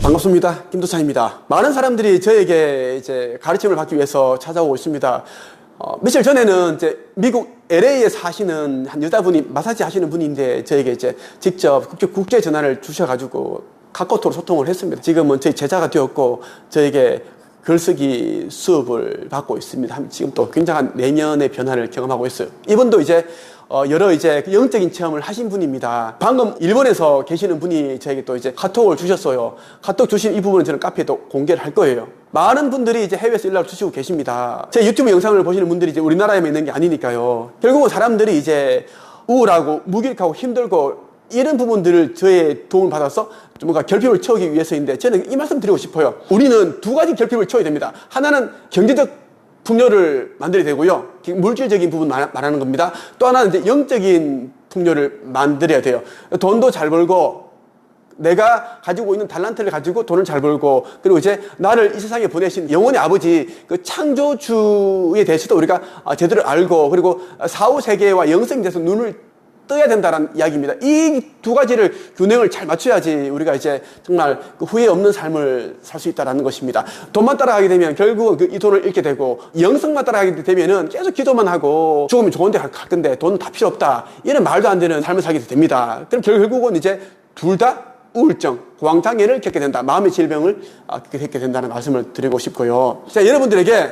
반갑습니다. 김도찬입니다. 많은 사람들이 저에게 이제 가르침을 받기 위해서 찾아오고 있습니다. 어, 며칠 전에는 이제 미국 LA에 사시는 한 여자분이 마사지 하시는 분인데 저에게 이제 직접 국제, 전화를 주셔가지고 카카오톡으로 소통을 했습니다. 지금은 저희 제자가 되었고 저에게 글쓰기 수업을 받고 있습니다. 한- 지금 또 굉장한 내면의 변화를 경험하고 있어요. 이분도 이제 어, 여러 이제 그 영적인 체험을 하신 분입니다. 방금 일본에서 계시는 분이 저에게 또 이제 카톡을 주셨어요. 카톡 주신 이 부분은 저는 카페에 또 공개를 할 거예요. 많은 분들이 이제 해외에서 연락을 주시고 계십니다. 제 유튜브 영상을 보시는 분들이 이제 우리나라에만 있는 게 아니니까요. 결국은 사람들이 이제 우울하고 무기력하고 힘들고 이런 부분들을 저의 도움을 받아서 좀 뭔가 결핍을 채우기 위해서인데 저는 이 말씀 드리고 싶어요. 우리는 두 가지 결핍을 채워야 됩니다. 하나는 경제적 풍요를 만들어야 되고요. 물질적인 부분 말- 말하는 겁니다. 또 하나는 이제 영적인 풍요를 만들어야 돼요. 돈도 잘 벌고 내가 가지고 있는 달란트를 가지고 돈을 잘 벌고 그리고 이제 나를 이 세상에 보내신 영혼의 아버지 그 창조주에 대해서도 우리가 아, 제대로 알고 그리고 사후 세계와 영생에 대해서 눈을 떠야 된다는 이야기입니다. 이 두 가지를 균형을 잘 맞춰야지 우리가 이제 정말 그 후회 없는 삶을 살 수 있다라는 것입니다. 돈만 따라가게 되면 결국은 그 이 돈을 잃게 되고 영성만 따라가게 되면은 계속 기도만 하고 죽으면 좋은 데 갈 건데 돈은 다 필요 없다. 이런 말도 안 되는 삶을 살게 됩니다. 그럼 결국은 이제 둘 다 우울증, 공황장애를 겪게 된다. 마음의 질병을 아, 겪게 된다는 말씀을 드리고 싶고요. 자, 여러분들에게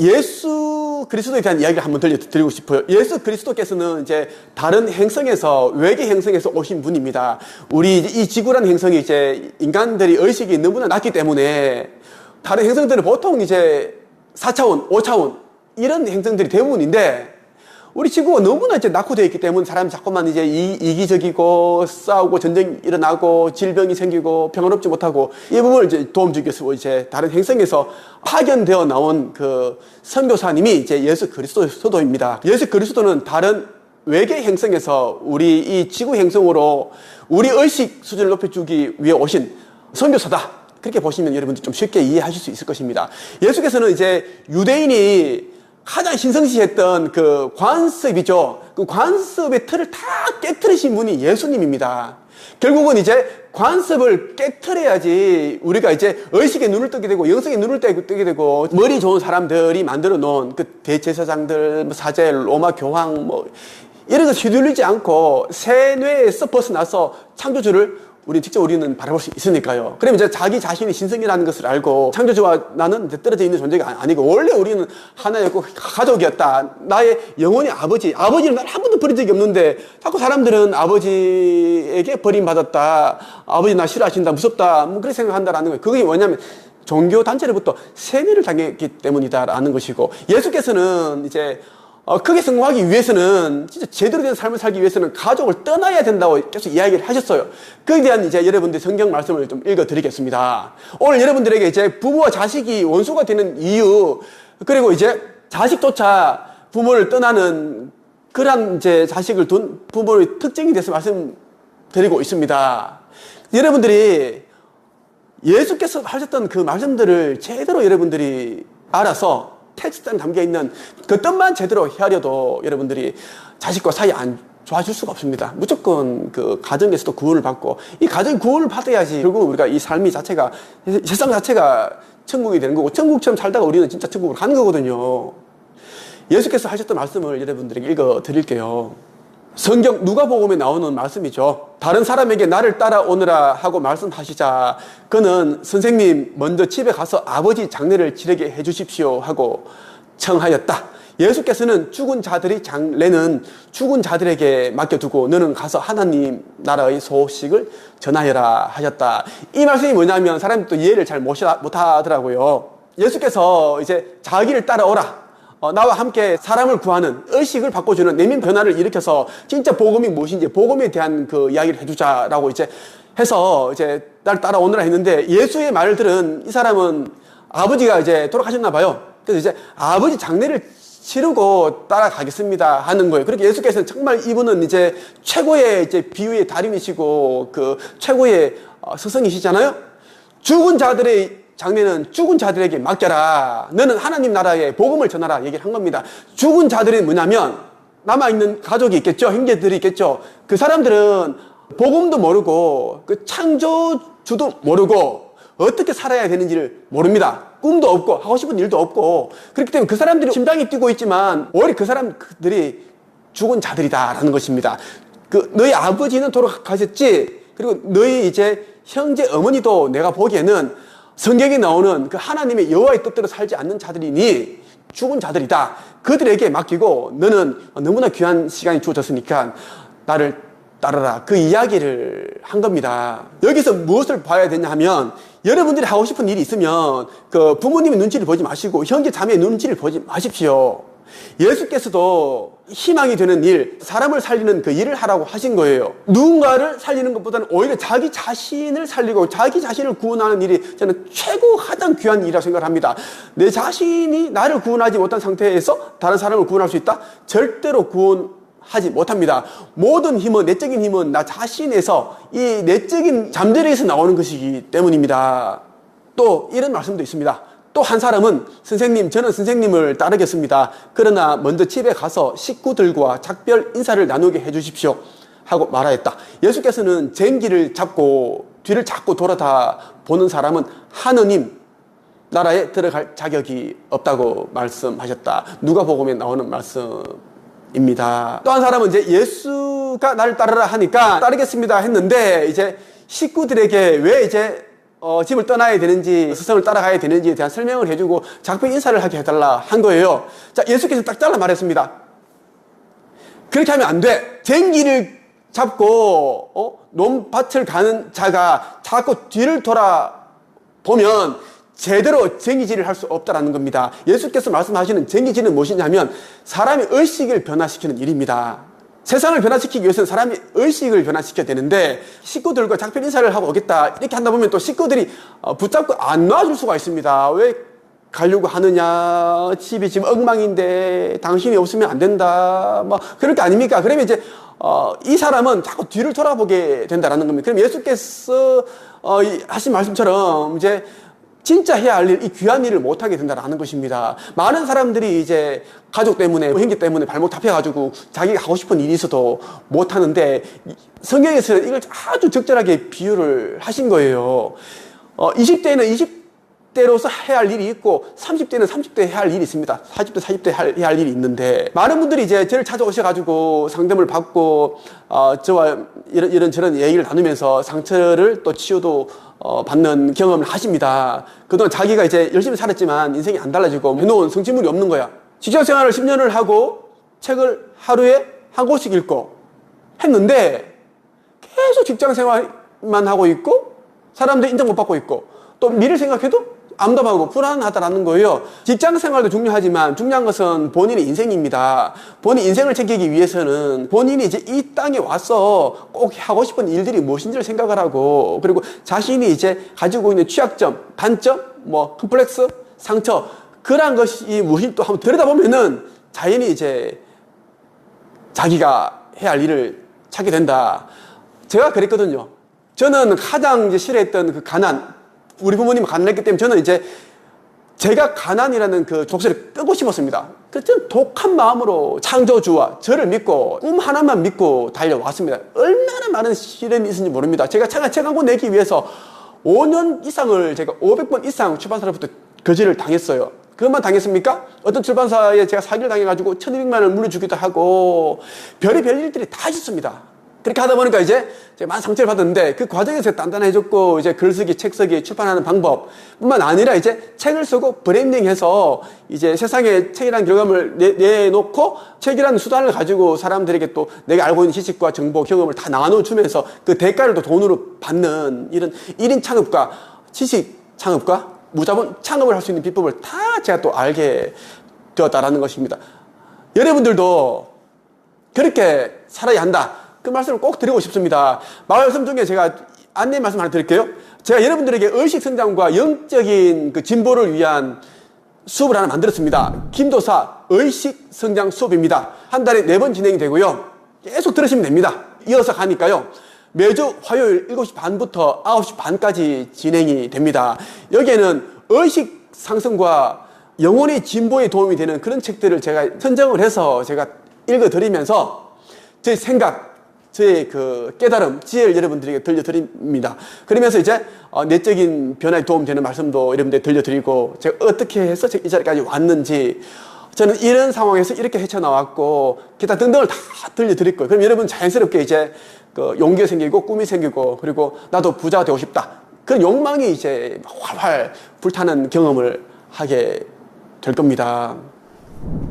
예수 그리스도에 대한 이야기를 한번 들려드리고 싶어요. 예수 그리스도께서는 이제 다른 행성에서 외계 행성에서 오신 분입니다. 우리 이 지구라는 행성이 이제 인간들이 의식이 너무나 낮기 때문에 다른 행성들은 보통 이제 4차원, 5차원 이런 행성들이 대부분인데 우리 지구가 너무나 이제 낙후되어 있기 때문에 사람이 자꾸만 이제 이, 이기적이고 싸우고 전쟁이 일어나고 질병이 생기고 평화롭지 못하고 이 부분을 이제 도움 주기 위해서 이제 다른 행성에서 파견되어 나온 그 선교사님이 이제 예수 그리스도입니다. 예수 그리스도는 다른 외계 행성에서 우리 이 지구 행성으로 우리 의식 수준을 높여주기 위해 오신 선교사다. 그렇게 보시면 여러분들 좀 쉽게 이해하실 수 있을 것입니다. 예수께서는 이제 유대인이 가장 신성시했던 그 관습이죠. 그 관습의 틀을 다 깨뜨리신 분이 예수님입니다. 결국은 이제 관습을 깨뜨려야지 우리가 이제 의식에 눈을 뜨게 되고 영성에 눈을 뜨게 되고 머리 좋은 사람들이 만들어 놓은 그 대제사장들, 뭐 사제, 로마 교황 뭐 이런 거 휘둘리지 않고 새 뇌에서 벗어나서 창조주를 우리 직접 우리는 바라볼 수 있으니까요. 그러면 이제 자기 자신이 신성이라는 것을 알고 창조주와 나는 떨어져 있는 존재가 아니고 원래 우리는 하나였고 가족이었다. 나의 영혼의 아버지. 아버지는 나를 한 번도 버린 적이 없는데 자꾸 사람들은 아버지에게 버림받았다. 아버지 나 싫어하신다. 무섭다. 뭐 그렇게 생각한다라는 거예요. 그게 뭐냐면 종교 단체로부터 세뇌를 당했기 때문이다라는 것이고 예수께서는 이제 어, 크게 성공하기 위해서는 진짜 제대로 된 삶을 살기 위해서는 가족을 떠나야 된다고 계속 이야기를 하셨어요. 그에 대한 이제 여러분들 성경 말씀을 좀 읽어 드리겠습니다. 오늘 여러분들에게 이제 부부와 자식이 원수가 되는 이유, 그리고 이제 자식조차 부모를 떠나는 그런 이제 자식을 둔 부모의 특징에 대해서 말씀드리고 있습니다. 여러분들이 예수께서 하셨던 그 말씀들을 제대로 여러분들이 알아서 텍스트에 담겨 있는 그 뜻만 제대로 헤아려도 여러분들이 자식과 사이 안 좋아질 수가 없습니다. 무조건 그 가정에서도 구원을 받고 이 가정이 구원을 받아야지 결국 우리가 이 삶이 자체가 세상 자체가 천국이 되는 거고 천국처럼 살다가 우리는 진짜 천국으로 가는 거거든요. 예수께서 하셨던 말씀을 여러분들에게 읽어 드릴게요. 성경 누가복음에 나오는 말씀이죠. 다른 사람에게 나를 따라오느라 하고 말씀하시자 그는 선생님 먼저 집에 가서 아버지 장례를 치르게 해 주십시오 하고 청하였다. 예수께서는 죽은 자들이 장례는 죽은 자들에게 맡겨두고 너는 가서 하나님 나라의 소식을 전하여라 하셨다. 이 말씀이 뭐냐면 사람이 또 이해를 잘 못하더라고요. 예수께서 이제 자기를 따라오라. 어, 나와 함께 사람을 구하는 의식을 바꿔주는 내면 변화를 일으켜서 진짜 복음이 무엇인지 복음에 대한 그 이야기를 해주자라고 이제 해서 이제 날 따라오느라 했는데 예수의 말을 들은 이 사람은 아버지가 이제 돌아가셨나 봐요. 그래서 이제 아버지 장례를 치르고 따라가겠습니다 하는 거예요. 그렇게 예수께서는 정말 이분은 이제 최고의 이제 비유의 달인이시고 그 최고의 어, 스승이시잖아요. 죽은 자들의 장면은 죽은 자들에게 맡겨라. 너는 하나님 나라의 복음을 전하라 얘기를 한 겁니다. 죽은 자들이 뭐냐면 남아있는 가족이 있겠죠. 형제들이 있겠죠. 그 사람들은 복음도 모르고 그 창조주도 모르고 어떻게 살아야 되는지를 모릅니다. 꿈도 없고 하고 싶은 일도 없고 그렇기 때문에 그 사람들이 심장이 뛰고 있지만 오히려 그 사람들이 죽은 자들이다라는 것입니다. 그 너희 아버지는 돌아가셨지. 그리고 너희 이제 형제 어머니도 내가 보기에는 성경에 나오는 그 하나님의 여호와의 뜻대로 살지 않는 자들이니 죽은 자들이다. 그들에게 맡기고 너는 너무나 귀한 시간이 주어졌으니까 나를 따르라. 그 이야기를 한 겁니다. 여기서 무엇을 봐야 되냐 하면 여러분들이 하고 싶은 일이 있으면 그 부모님의 눈치를 보지 마시고 형제 자매의 눈치를 보지 마십시오. 예수께서도 희망이 되는 일, 사람을 살리는 그 일을 하라고 하신 거예요. 누군가를 살리는 것보다는 오히려 자기 자신을 살리고 자기 자신을 구원하는 일이 저는 최고 가장 귀한 일이라고 생각합니다. 내 자신이 나를 구원하지 못한 상태에서 다른 사람을 구원할 수 있다? 절대로 구원 하지 못합니다. 모든 힘은, 내적인 힘은 나 자신에서 이 내적인 잠재력에서 나오는 것이기 때문입니다. 또 이런 말씀도 있습니다. 또 한 사람은 선생님, 저는 선생님을 따르겠습니다. 그러나 먼저 집에 가서 식구들과 작별 인사를 나누게 해주십시오. 하고 말하였다. 예수께서는 쟁기를 잡고 뒤를 자꾸 돌아다 보는 사람은 하느님 나라에 들어갈 자격이 없다고 말씀하셨다. 누가 복음에 나오는 말씀입니다. 또 한 사람은 이제 예수가 나를 따르라 하니까 따르겠습니다 했는데 이제 식구들에게 왜 이제 어, 집을 떠나야 되는지 스승을 따라가야 되는지에 대한 설명을 해주고 작별 인사를 하게 해달라 한 거예요. 자 예수께서 딱 잘라 말했습니다. 그렇게 하면 안 돼. 쟁기를 잡고 어? 논밭을 가는 자가 자꾸 뒤를 돌아 보면 제대로 쟁기질을 할 수 없다라는 겁니다. 예수께서 말씀하시는 쟁기질은 무엇이냐면 사람의 의식을 변화시키는 일입니다. 세상을 변화시키기 위해서는 사람이 의식을 변화시켜야 되는데 식구들과 작별 인사를 하고 오겠다 이렇게 한다 보면 또 식구들이 어, 붙잡고 안 놔줄 수가 있습니다. 왜 가려고 하느냐 집이 지금 엉망인데 당신이 없으면 안 된다 뭐 그럴 게 아닙니까? 그러면 이제 어, 이 사람은 자꾸 뒤를 돌아보게 된다라는 겁니다. 그럼 예수께서 어, 이, 하신 말씀처럼 이제 진짜 해야 할 일, 이 귀한 일을 못하게 된다라는 것입니다. 많은 사람들이 이제 가족 때문에, 형제 때문에 발목 잡혀가지고 자기가 하고 싶은 일이 있어도 못하는데 성경에서는 이걸 아주 적절하게 비유를 하신 거예요. 어, 20대에는 20 대로서 해야 할 일이 있고 30대는 30대 해야 할 일이 있습니다. 40대, 40대 해야 할 일이 있는데 많은 분들이 이제 저를 찾아오셔가지고 상담을 받고 어, 저와 이런, 이런 저런 얘기를 나누면서 상처를 또 치유도 어, 받는 경험을 하십니다. 그동안 자기가 이제 열심히 살았지만 인생이 안 달라지고 해놓은 성취물이 없는 거야. 직장 생활을 10년을 하고 책을 하루에 한 권씩 읽고 했는데 계속 직장 생활만 하고 있고 사람들 인정 못 받고 있고 또 미래 생각해도 암담하고 불안하다라는 거예요. 직장 생활도 중요하지만 중요한 것은 본인의 인생입니다. 본인 인생을 챙기기 위해서는 본인이 이제 이 땅에 와서 꼭 하고 싶은 일들이 무엇인지를 생각을 하고 그리고 자신이 이제 가지고 있는 취약점, 단점, 뭐 컴플렉스, 상처 그러한 것이 무엇인지 또 한번 들여다보면은 자연히 이제 자기가 해야 할 일을 찾게 된다. 제가 그랬거든요. 저는 가장 이제 싫어했던 그 가난, 우리 부모님이 가난했기 때문에 저는 이제 제가 가난이라는 그 족쇄를 끄고 싶었습니다. 저는 독한 마음으로 창조주와 저를 믿고 꿈 하나만 믿고 달려왔습니다. 얼마나 많은 시련이 있는지 모릅니다. 제가 책한권 내기 위해서 5년 이상을 제가 500번 이상 출판사로부터 거절을 당했어요. 그것만 당했습니까? 어떤 출판사에 제가 사기를 당해가지고 1200만 원을 물려주기도 하고 별의별 일들이 다 있었습니다. 그렇게 하다 보니까 이제 제가 많은 상처를 받았는데 그 과정에서 단단해졌고 이제 글쓰기, 책쓰기, 출판하는 방법 뿐만 아니라 이제 책을 쓰고 브랜딩해서 이제 세상에 책이라는 결과물을 내, 내놓고 책이라는 수단을 가지고 사람들에게 또 내가 알고 있는 지식과 정보, 경험을 다 나눠주면서 그 대가를 또 돈으로 받는 이런 1인 창업과 지식 창업과 무자본 창업을 할 수 있는 비법을 다 제가 또 알게 되었다라는 것입니다. 여러분들도 그렇게 살아야 한다. 그 말씀을 꼭 드리고 싶습니다. 말씀 중에 제가 안내 말씀 하나 드릴게요. 제가 여러분들에게 의식 성장과 영적인 그 진보를 위한 수업을 하나 만들었습니다. 김도사 의식 성장 수업입니다. 한 달에 네 번 진행이 되고요. 계속 들으시면 됩니다. 이어서 가니까요. 매주 화요일 7시 반부터 9시 반까지 진행이 됩니다. 여기에는 의식 상승과 영혼의 진보에 도움이 되는 그런 책들을 제가 선정을 해서 제가 읽어드리면서 제 생각, 저의 그 깨달음, 지혜를 여러분들에게 들려드립니다. 그러면서 이제 어, 내적인 변화에 도움되는 말씀도 여러분들에게 들려드리고 제가 어떻게 해서 이 자리까지 왔는지 저는 이런 상황에서 이렇게 헤쳐나왔고 기타 등등을 다 들려드릴 거예요. 그럼 여러분 자연스럽게 이제 그 용기가 생기고 꿈이 생기고 그리고 나도 부자가 되고 싶다. 그런 욕망이 이제 활활 불타는 경험을 하게 될 겁니다.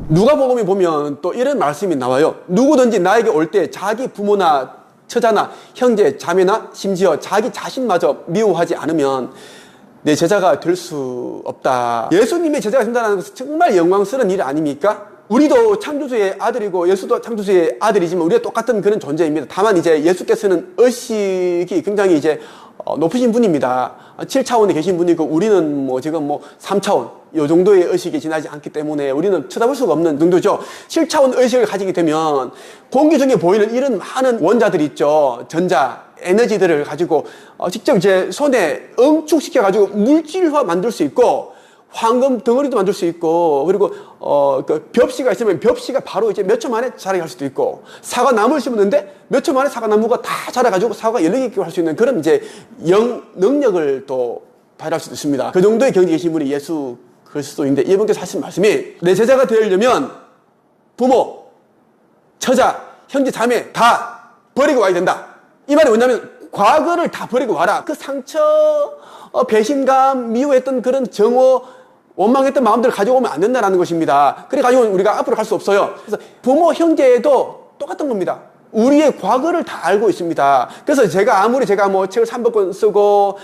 누가복음에 보면 또 이런 말씀이 나와요. 누구든지 나에게 올 때 자기 부모나 처자나 형제, 자매나 심지어 자기 자신마저 미워하지 않으면 내 제자가 될 수 없다. 예수님의 제자가 된다는 것은 정말 영광스러운 일 아닙니까? 우리도 창조주의 아들이고 예수도 창조주의 아들이지만 우리가 똑같은 그런 존재입니다. 다만 이제 예수께서는 의식이 굉장히 이제 어, 높으신 분입니다. 7차원에 계신 분이고 우리는 뭐 지금 뭐 3차원 이 정도의 의식이 지나지 않기 때문에 우리는 쳐다볼 수가 없는 정도죠. 7차원 의식을 가지게 되면 공기 중에 보이는 이런 많은 원자들 있죠. 전자, 에너지들을 가지고 어, 직접 이제 손에 응축시켜 가지고 물질화 만들 수 있고 황금 덩어리도 만들 수 있고 그리고 어 그 벽시가 있으면 벽시가 바로 이제 몇 초 만에 자라갈 수도 있고 사과 나무를 심었는데 몇 초 만에 사과 나무가 다 자라가지고 사과가 열리게 있고 할수 있는 그런 이제 영 능력을 또 발휘할 수도 있습니다. 그 정도의 경지에 계신 분이 예수 그리스도인데 이분께서 하신 말씀이 내 제자가 되려면 부모, 처자, 형제, 자매 다 버리고 와야 된다. 이 말이 뭐냐면 과거를 다 버리고 와라. 그 상처, 어, 배신감, 미워했던 그런 정오, 원망했던 마음들을 가지고 오면 안 된다는 것입니다. 그래 가지고 우리가 앞으로 갈 수 없어요. 그래서 부모, 형제에도 똑같은 겁니다. 우리의 과거를 다 알고 있습니다. 그래서 제가 아무리 제가 뭐 책을 300권 쓰고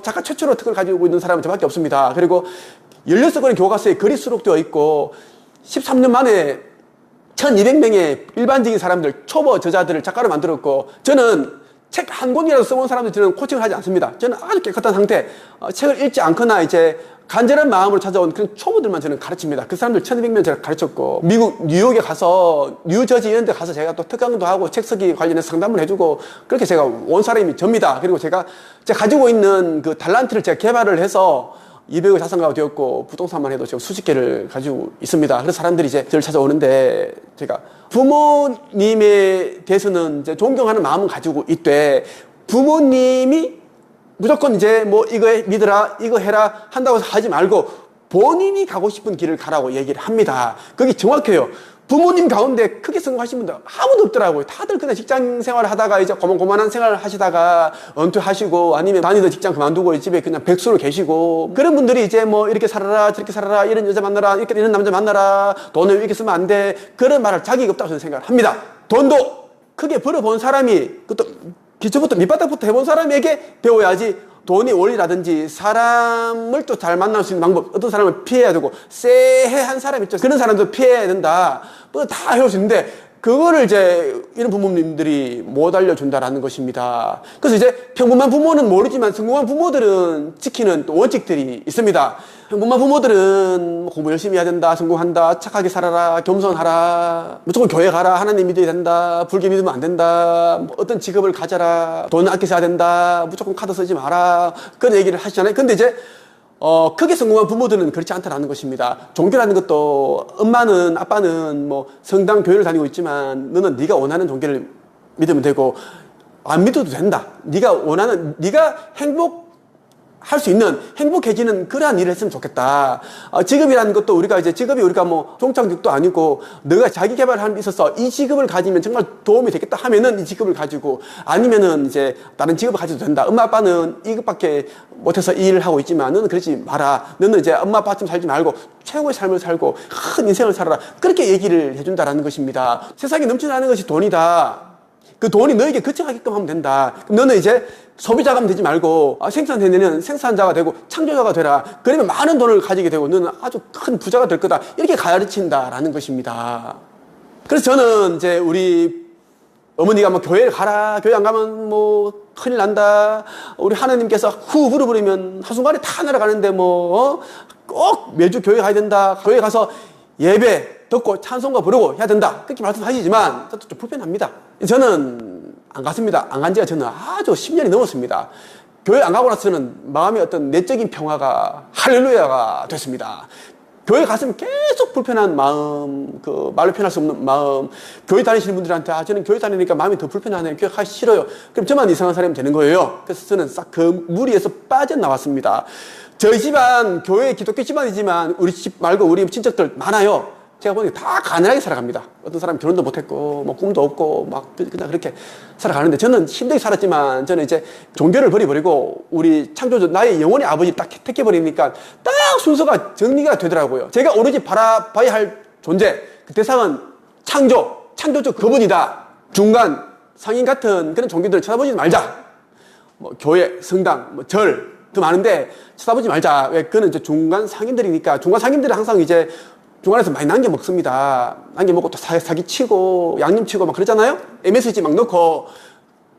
작가 최초로 특허를 가지고 있는 사람은 저밖에 없습니다. 그리고 16권의 교과서에 글이 수록되어 있고 13년 만에 1200명의 일반적인 사람들, 초보 저자들을 작가로 만들었고 저는 책 한 권이라도 써본 사람들 저는 코칭을 하지 않습니다. 저는 아주 깨끗한 상태, 어, 책을 읽지 않거나 이제 간절한 마음으로 찾아온 그런 초보들만 저는 가르칩니다. 그 사람들 1200명 제가 가르쳤고 미국 뉴욕에 가서 뉴저지 이런 데 가서 제가 또 특강도 하고 책 쓰기 관련해서 상담을 해주고 그렇게 제가 온 사람이 접니다. 그리고 제가 제가 가지고 있는 그 달란트를 제가 개발을 해서 200의 자산가가 되었고 부동산만 해도 지금 수십 개를 가지고 있습니다. 그래서 사람들이 이제 저를 찾아오는데 제가 부모님에 대해서는 이제 존경하는 마음은 가지고 있되 부모님이 무조건 이제 뭐 이거 믿으라 이거 해라 한다고 하지 말고 본인이 가고 싶은 길을 가라고 얘기를 합니다. 그게 정확해요. 부모님 가운데 크게 성공하신 분들 아무도 없더라고요. 다들 그냥 직장 생활을 하다가 이제 고만고만한 생활을 하시다가 은퇴하시고 아니면 많이들 직장 그만두고 집에 그냥 백수로 계시고 그런 분들이 이제 뭐 이렇게 살아라 저렇게 살아라 이런 여자 만나라 이렇게 이런 남자 만나라 돈을 이렇게 쓰면 안 돼 그런 말을 자기가 없다고 저는 생각을 합니다. 돈도 크게 벌어본 사람이 그것도 기초부터 밑바닥부터 해본 사람에게 배워야지 돈이 원리라든지 사람을 또 잘 만날 수 있는 방법 어떤 사람을 피해야 되고 쎄한 사람 있죠. 그런 사람도 피해야 된다. 뭐다 해올 수 있는데 그거를 이제 이런 부모님들이 못 알려준다라는 것입니다. 그래서 이제 평범한 부모는 모르지만 성공한 부모들은 지키는 또 원칙들이 있습니다 평범한 부모들은 뭐 공부 열심히 해야 된다 성공한다 착하게 살아라 겸손하라 무조건 교회 가라 하나님 믿어야 된다 불교 믿으면 안 된다 뭐 어떤 직업을 가져라 돈 아껴 써야 된다 무조건 카드 쓰지 마라 그런 얘기를 하시잖아요 근데 이제 어, 크게 성공한 부모들은 그렇지 않다라는 것입니다. 종교라는 것도 엄마는 아빠는 뭐 성당 교회를 다니고 있지만 너는 네가 원하는 종교를 믿으면 되고 안 믿어도 된다. 네가 원하는 네가 행복 할 수 있는 행복해지는 그러한 일을 했으면 좋겠다. 어, 직업이라는 것도 우리가 이제 직업이 우리가 뭐 종착역도 아니고 너가 자기 개발하는 데 있어서 이 직업을 가지면 정말 도움이 되겠다 하면은 이 직업을 가지고 아니면은 이제 다른 직업을 가져도 된다. 엄마 아빠는 이것밖에 못해서 이 일을 하고 있지만 너는 그러지 마라. 너는 이제 엄마 아빠처럼 살지 말고 최고의 삶을 살고 큰 인생을 살아라. 그렇게 얘기를 해준다라는 것입니다. 세상에 넘쳐나는 것이 돈이다. 그 돈이 너에게 그쳐가게끔 하면 된다. 너는 이제 소비자가 되지 말고 아, 생산되는 생산자가 되고 창조자가 되라. 그러면 많은 돈을 가지게 되고 너는 아주 큰 부자가 될 거다. 이렇게 가르친다라는 것입니다. 그래서 저는 이제 우리 어머니가 뭐 교회를 가라, 교회 안 가면 뭐 큰일 난다. 우리 하나님께서 후 부르 부르면 한순간에 다 날아가는데 뭐, 어? 꼭 매주 교회 가야 된다. 교회 가서 예배 듣고 찬송가 부르고 해야 된다. 그렇게 말씀하시지만 저도 좀 불편합니다. 저는 안 갔습니다. 안 간 지가 저는 아주 10년이 넘었습니다. 교회 안 가고 나서는 마음의 어떤 내적인 평화가 할렐루야가 됐습니다. 교회 갔으면 계속 불편한 마음, 그 말로 표현할 수 없는 마음, 교회 다니시는 분들한테 아 저는 교회 다니니까 마음이 더 불편하네요. 교회 가기 싫어요. 그럼 저만 이상한 사람이 되는 거예요. 그래서 저는 싹 그 무리에서 빠져나왔습니다. 저희 집안 교회 기독교 집안이지만 우리 집 말고 우리 친척들 많아요. 제가 보니까 다 가난하게 살아갑니다. 어떤 사람이 결혼도 못했고, 뭐 꿈도 없고, 막 그- 그냥 그렇게 살아가는데 저는 힘들게 살았지만 저는 이제 종교를 버려버리고 우리 창조주 나의 영혼의 아버지 딱 택해버리니까 딱 순서가 정리가 되더라고요. 제가 오로지 바라봐야 할 존재, 그 대상은 창조, 창조주 그분이다. 중간, 상인 같은 그런 종교들을 쳐다보지 말자. 뭐 교회, 성당, 뭐 절, 더 많은데 쳐다보지 말자. 왜? 그는 이제 중간 상인들이니까 중간 상인들은 항상 이제 중간에서 많이 남겨 먹습니다. 남겨 먹고 또 사, 사기 치고 양념 치고 막 그러잖아요. MSG 막 넣고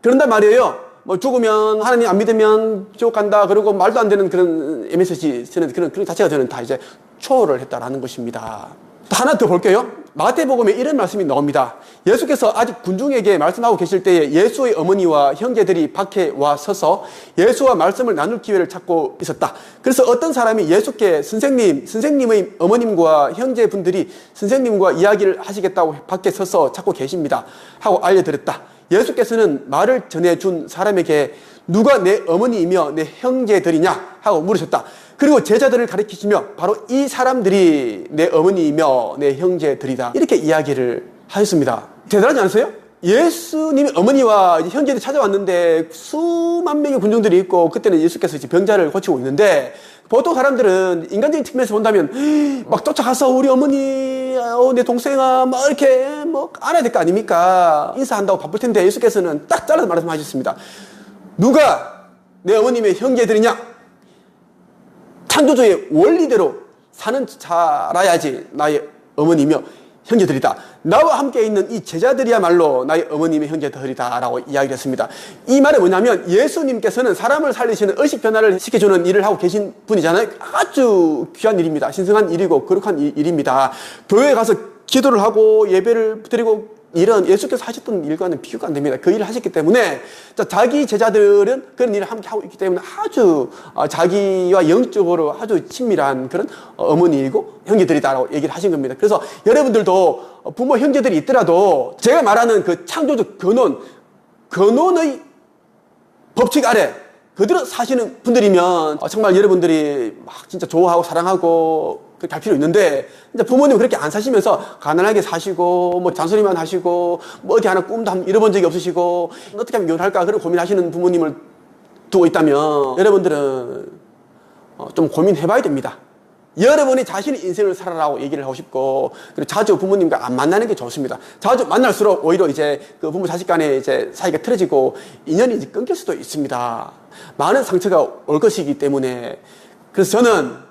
그런단 말이에요. 뭐 죽으면 하나님 안 믿으면 지옥 간다. 그리고 말도 안 되는 그런 MSG 쓰는 그런 그런 자체가 저는 다 이제 초월을 했다라는 것입니다. 또 하나 더 볼게요. 마태복음에 이런 말씀이 나옵니다. 예수께서 아직 군중에게 말씀하고 계실 때에 예수의 어머니와 형제들이 밖에 와 서서 예수와 말씀을 나눌 기회를 찾고 있었다. 그래서 어떤 사람이 예수께 선생님, 선생님의 어머님과 형제분들이 선생님과 이야기를 하시겠다고 밖에 서서 찾고 계십니다. 하고 알려드렸다. 예수께서는 말을 전해준 사람에게 누가 내 어머니이며 내 형제들이냐 하고 물으셨다. 그리고 제자들을 가리키시며 바로 이 사람들이 내 어머니이며 내 형제들이다. 이렇게 이야기를 하셨습니다. 대단하지 않으세요? 예수님의 어머니와 이제 형제들이 찾아왔는데 수만 명의 군중들이 있고 그때는 예수께서 이제 병자를 고치고 있는데 보통 사람들은 인간적인 측면에서 본다면 막 쫓아가서 우리 어머니, 어, 내 동생아, 막 이렇게 뭐 안아야 될 거 아닙니까? 인사한다고 바쁠 텐데 예수께서는 딱 잘라서 말씀하셨습니다. 누가 내 어머님의 형제들이냐? 창조주의 원리대로 사는 자라야지 나의 어머니며 형제들이다. 나와 함께 있는 이 제자들이야말로 나의 어머님의 형제들이다 라고 이야기를 했습니다. 이 말은 뭐냐면 예수님께서는 사람을 살리시는 의식 변화를 시켜주는 일을 하고 계신 분이잖아요. 아주 귀한 일입니다. 신성한 일이고 거룩한 일- 일입니다. 교회에 가서 기도를 하고 예배를 드리고 이런 예수께서 하셨던 일과는 비교가 안 됩니다. 그 일을 하셨기 때문에 자, 자기 제자들은 그런 일을 함께 하고 있기 때문에 아주 어, 자기와 영적으로 아주 친밀한 그런 어, 어머니이고 형제들이다라고 얘기를 하신 겁니다. 그래서 여러분들도 어, 부모 형제들이 있더라도 제가 말하는 그 창조적 근원, 근원의 법칙 아래 그대로 사시는 분들이면 어, 정말 여러분들이 막 진짜 좋아하고 사랑하고 그렇게 할 필요 있는데 이제 부모님 그렇게 안 사시면서 가난하게 사시고 뭐 잔소리만 하시고 뭐 어디 하나 꿈도 한번 잃어본 적이 없으시고 어떻게 하면 결혼할까 그런 고민하시는 부모님을 두고 있다면 여러분들은 어, 좀 고민해봐야 됩니다. 여러분이 자신의 인생을 살아라고 얘기를 하고 싶고 그리고 자주 부모님과 안 만나는 게 좋습니다. 자주 만날수록 오히려 이제 그 부모 자식 간에 이제 사이가 틀어지고 인연이 이제 끊길 수도 있습니다. 많은 상처가 올 것이기 때문에 그래서 저는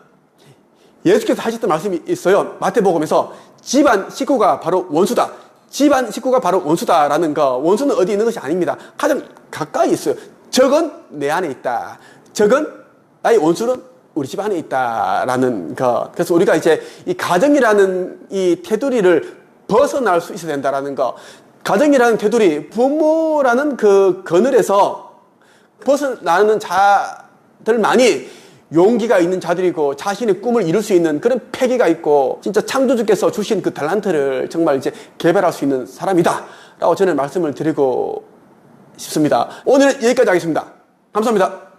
예수께서 하셨던 말씀이 있어요. 마태복음에서 집안 식구가 바로 원수다. 집안 식구가 바로 원수다라는 거. 원수는 어디 있는 것이 아닙니다. 가장 가까이 있어요. 적은 내 안에 있다. 적은 나의 원수는 우리 집 안에 있다라는 거. 그래서 우리가 이제 이 가정이라는 이 테두리를 벗어날 수 있어야 된다라는 거. 가정이라는 테두리, 부모라는 그 그늘에서 벗어나는 자들만이 용기가 있는 자들이고 자신의 꿈을 이룰 수 있는 그런 패기가 있고 진짜 창조주께서 주신 그 달란트를 정말 이제 개발할 수 있는 사람이다. 라고 저는 말씀을 드리고 싶습니다. 오늘은 여기까지 하겠습니다. 감사합니다.